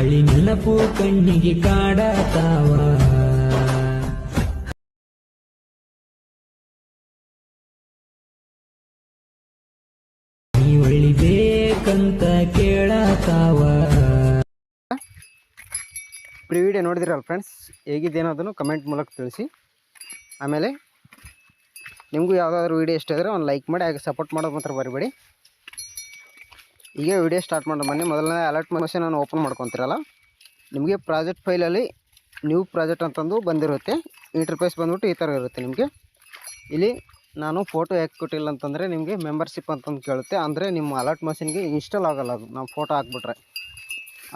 ಹಳಿ ನೆನಪು ಕಣ್ಣಿಗೆ ಕಾಡತಾವ. ಪ್ರೀ ವಿಡಿಯೋ ನೋಡಿದಿರಲ್ಲ ಫ್ರೆಂಡ್ಸ್ ಹೇಗಿದ್ದೇನೋ ಅದನ್ನು ಕಮೆಂಟ್ ಮೂಲಕ ತಿಳಿಸಿ. ಆಮೇಲೆ, ನಿಮಗೂ ಯಾವುದಾದ್ರೂ ವೀಡಿಯೋ ಇಷ್ಟ ಇದ್ದರೆ ಒಂದು ಲೈಕ್ ಮಾಡಿ, ಹಾಗೆ ಸಪೋರ್ಟ್ ಮಾಡೋದು ಮಾತ್ರ ಬರಿಬೇಡಿ ಈಗ ವಿಡಿಯೋ ಸ್ಟಾರ್ಟ್ ಮಾಡೋಣ. ಬನ್ನಿ. ಮೊದಲನೇ ಅಲರ್ಟ್ ಮೋಷನ್ ನಾನು ಓಪನ್ ಮಾಡ್ಕೊತೀರಲ್ಲ? ನಿಮಗೆ ಪ್ರಾಜೆಕ್ಟ್ ಫೈಲಲ್ಲಿ ನ್ಯೂ ಪ್ರಾಜೆಕ್ಟ್ ಅಂತಂದು ಬಂದಿರುತ್ತೆ. ಇಂಟರ್ಫೇಸ್ ಬಂದ್ಬಿಟ್ಟು ಈ ಥರ ಇರುತ್ತೆ ನಿಮಗೆ. ಇಲ್ಲಿ ನಾನು ಫೋಟೋ ಯಾಕೆ ಕೊಟ್ಟಿಲ್ಲ ಅಂತಂದರೆ ನಿಮಗೆ ಮೆಂಬರ್ಶಿಪ್ ಅಂತಂದು ಕೇಳುತ್ತೆ. ಅಂದರೆ ನಿಮ್ಮ ಅಲರ್ಟ್ ಮಷಿನ್ಗೆ ಇನ್ಸ್ಟಾಲ್ ಆಗೋಲ್ಲ ಅದು. ನಾವು ಫೋಟೋ ಹಾಕ್ಬಿಟ್ರೆ.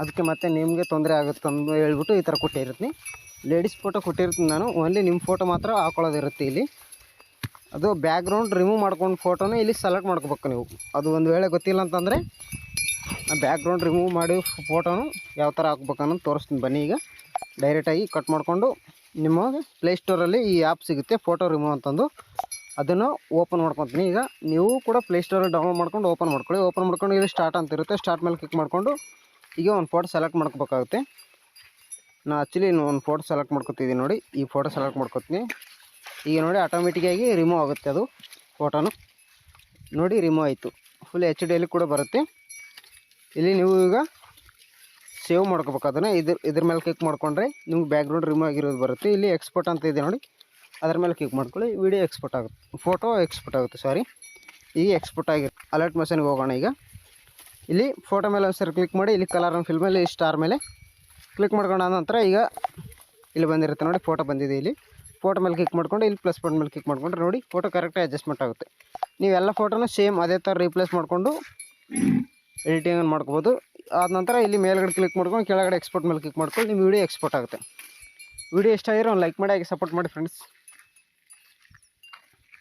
ಅದಕ್ಕೆ ಮತ್ತೆ ನಿಮಗೆ ತೊಂದರೆ ಆಗುತ್ತೆ ಅಂತ ಹೇಳ್ಬಿಟ್ಟು ಈ ಥರ ಕೊಟ್ಟಿರ್ತೀನಿ. ಲೇಡೀಸ್ ಫೋಟೋ ಕೊಟ್ಟಿರ್ತೀನಿ ನಾನು. ಓನ್ಲಿ ನಿಮ್ಮ ಫೋಟೋ ಮಾತ್ರ ಹಾಕೊಳ್ಳೋದಿರುತ್ತೆ ಇಲ್ಲಿ. ಅದು ಬ್ಯಾಕ್ಗ್ರೌಂಡ್ ರಿಮೂವ್ ಮಾಡ್ಕೊಂಡು ಫೋಟೋನ ಇಲ್ಲಿ ಸೆಲೆಕ್ಟ್ ಮಾಡ್ಕೋಬೇಕು ನೀವು. ಅದು ಒಂದು ವೇಳೆ ಗೊತ್ತಿಲ್ಲ ಅಂತಂದರೆ ಬ್ಯಾಕ್ಗ್ರೌಂಡ್ ರಿಮೂವ್ ಮಾಡಿ ಫೋಟೋನು ಯಾವ ಥರ ಹಾಕ್ಬೇಕು ಅನ್ನೋದು ತೋರಿಸ್ತೀನಿ ಬನ್ನಿ ಈಗ. ಡೈರೆಕ್ಟಾಗಿ ಕಟ್ ಮಾಡಿಕೊಂಡು ನಿಮಗೆ ಪ್ಲೇಸ್ಟೋರಲ್ಲಿ ಈ ಆ್ಯಪ್ ಸಿಗುತ್ತೆ ಫೋಟೋ ರಿಮೂವ್ ಅಂತಂದು. ಅದನ್ನು ಓಪನ್ ಮಾಡ್ಕೊತೀನಿ ಈಗ. ನೀವು ಕೂಡ ಪ್ಲೇಸ್ಟೋರಲ್ಲಿ ಡೌನ್ಲೋಡ್ ಮಾಡ್ಕೊಂಡು ಓಪನ್ ಮಾಡ್ಕೊಳ್ಳಿ. ಓಪನ್ ಮಾಡ್ಕೊಂಡು ಇಲ್ಲಿ ಸ್ಟಾರ್ಟ್ ಅಂತ ಇರುತ್ತೆ. ಸ್ಟಾರ್ಟ್ ಮೇಲೆ ಕ್ಲಿಕ್ ಮಾಡಿಕೊಂಡು ಈಗ ಒಂದು ಫೋಟೋ ಸೆಲೆಕ್ಟ್ ಮಾಡ್ಕೋಬೇಕಾಗುತ್ತೆ. ನಾನು ಆ್ಯಕ್ಚುಲಿ ಒಂದು ಫೋಟೋ ಸೆಲೆಕ್ಟ್ ಮಾಡ್ಕೊತಿದ್ದೀನಿ ನೋಡಿ. ಈ ಫೋಟೋ ಸೆಲೆಕ್ಟ್ ಮಾಡ್ಕೊತೀನಿ. ಈಗ ನೋಡಿ ಆಟೋಮೆಟಿಕ್ಕಾಗಿ ರಿಮೂವ್ ಆಗುತ್ತೆ ಅದು ಫೋಟೋನು ನೋಡಿ ರಿಮೂವ್ ಆಯಿತು. ಫುಲ್ ಎಚ್ ಡಿಯಲ್ಲಿ ಕೂಡ ಬರುತ್ತೆ. ಇಲ್ಲಿ ನೀವು ಈಗ ಸೇವ್ ಮಾಡ್ಕೋಬೇಕು. ಅದನ್ನು ಇದ್ರ ಇದ್ರ ಮೇಲೆ ಕ್ಲಿಕ್ ಮಾಡಿಕೊಂಡ್ರೆ ನಿಮ್ಗೆ ಬ್ಯಾಕ್ಗ್ರೌಂಡ್ ರಿಮೂವ್ ಆಗಿರೋದು ಬರುತ್ತೆ. ಇಲ್ಲಿ ಎಕ್ಸ್ಪೋರ್ಟ್ ಅಂತ ಇದೆ ನೋಡಿ. ಅದ್ರ ಮೇಲೆ ಕ್ಲಿಕ್ ಮಾಡ್ಕೊಳ್ಳಿ. ವಿಡಿಯೋ ಎಕ್ಸ್ಪೋರ್ಟ್ ಆಗುತ್ತೆ. ಫೋಟೋ ಎಕ್ಸ್ಪೋರ್ಟ್ ಆಗುತ್ತೆ ಸಾರಿ ಈಗ ಎಕ್ಸ್ಪೋರ್ಟ್ ಆಗಿರುತ್ತೆ ಅಲರ್ಟ್ ಮೆಷನ್ಗೆ ಹೋಗೋಣ ಈಗ. ಇಲ್ಲಿ ಫೋಟೋ ಮೇಲೆ ಒಂದು ಸರಿ ಕ್ಲಿಕ್ ಮಾಡಿ, ಇಲ್ಲಿ ಕಲರ್ ಫಿಲ್ ಮೇಲೆ ಸ್ಟಾರ್ ಮೇಲೆ ಕ್ಲಿಕ್ ಮಾಡ್ಕೊಂಡ ನಂತರ ಈಗ ಇಲ್ಲಿ ಬಂದಿರುತ್ತೆ ನೋಡಿ ಫೋಟೋ ಬಂದಿದೆ ಇಲ್ಲಿ. ಫೋಟೋ ಮೇಲೆ ಕ್ಲಿಕ್ ಮಾಡ್ಕೊಂಡು, ಇಲ್ಲಿ ಪ್ಲಸ್ ಬಟನ್ ಮೇಲೆ ಕ್ಲಿಕ್ ಮಾಡ್ಕೊಂಡ್ರೆ ನೋಡಿ ಫೋಟೋ ಕರೆಕ್ಟಾಗಿ ಅಡ್ಜಸ್ಟ್ಮೆಂಟ್ ಆಗುತ್ತೆ. ನೀವೆಲ್ಲ ಫೋಟೋನ ಸೇಮ್ ಅದೇ ಥರ ರೀಪ್ಲೇಸ್ ಮಾಡಿಕೊಂಡು ಎಡಿಟಿಂಗ್ ಮಾಡ್ಕೋಬೋದು. ಆದ ನಂತರ ಇಲ್ಲಿ ಮೇಲ್ಗಡೆ ಕ್ಲಿಕ್ ಮಾಡ್ಕೊಂಡು, ಕೆಳಗಡೆ ಎಕ್ಸ್ಪೋರ್ಟ್ ಮೇಲೆ ಕ್ಲಿಕ್ ಮಾಡ್ಕೊಂಡು, ನಿಮ್ಮ ವೀಡಿಯೋ ಎಕ್ಸ್ಪೋರ್ಟ್ ಆಗುತ್ತೆ. ವೀಡಿಯೋ ಇಷ್ಟ ಆಗಿರೋ ಲೈಕ್ ಮಾಡಿ, ಹಾಗೆ ಸಪೋರ್ಟ್ ಮಾಡಿ ಫ್ರೆಂಡ್ಸ್